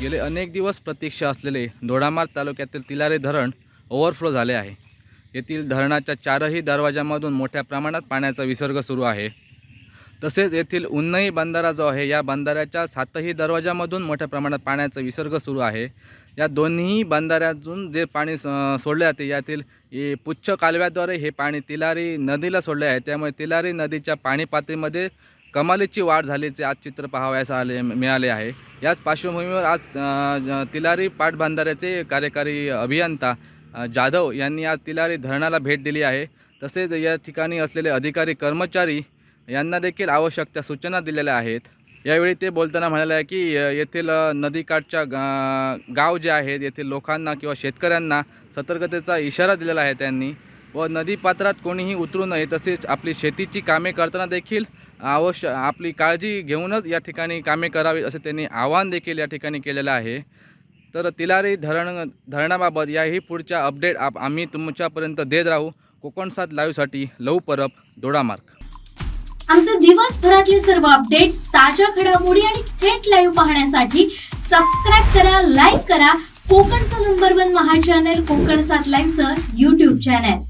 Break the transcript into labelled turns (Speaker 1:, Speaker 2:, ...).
Speaker 1: गेले अनेक दिवस प्रतीक्षा असलेले दोडामार तालुक्यातील तिलारे धरण ओव्हरफ्लो झाले आहे. येथील धरणाच्या चारही दरवाजामधून मोठ्या प्रमाणात पाण्याचा विसर्ग सुरू आहे. तसेच येथील उन्नई बंधारा जो आहे या बंधाऱ्याच्या सातही दरवाजामधून मोठ्या प्रमाणात पाण्याचा विसर्ग सुरू आहे. या दोन्ही बंधाऱ्यातून जे पाणी स- सोडले जाते यातील पुच्छ कालव्याद्वारे हे पाणी तिलारी नदीला सोडले आहे. त्यामुळे तिलारी नदीच्या पाणी पातळीमध्ये कमालीची वाढ झाल्याचे आज चित्र पाहावयास आले मिळाले आहे. याच पार्श्वभूमीवर आज तिलारी पाटबांधाऱ्याचे कार्यकारी अभियंता जाधव यांनी आज तिलारी धरणाला भेट दिली आहे. तसेच या ठिकाणी असलेले अधिकारी कर्मचारी यांना देखील आवश्यक त्या सूचना दिलेल्या आहेत. यावेळी ते बोलताना म्हणाले आहे की येथील नदीकाठच्या गा गाव जे आहेत येथील लोकांना किंवा शेतकऱ्यांना सतर्कतेचा इशारा दिलेला आहे त्यांनी व नदीपात्रात कोणीही उतरू नये तसेच आपली शेतीची कामे करताना देखील आवश्य आपली काळजी घेऊनच या ठिकाणी कामे करावी असे त्यांनी आवाहन देखील या ठिकाणी केलेलं आहे. तर तिलारी धरण धरणाबाबत याही पुढच्या अपडेट आप आम्ही तुमच्यापर्यंत देत राहू. कोकण सात लाईव्हसाठी लव परब दोडामार्ग
Speaker 2: आमचे दिवसभरातले सर्व अपडेट्स ताज्या घडामोडी आणि थेट लाईव्ह पाहण्यासाठी सबस्क्राईब करा लाईक करा. कोकणचं नंबर वन महा चॅनल कोकण सात लाईव्हचं युट्यूब चॅनल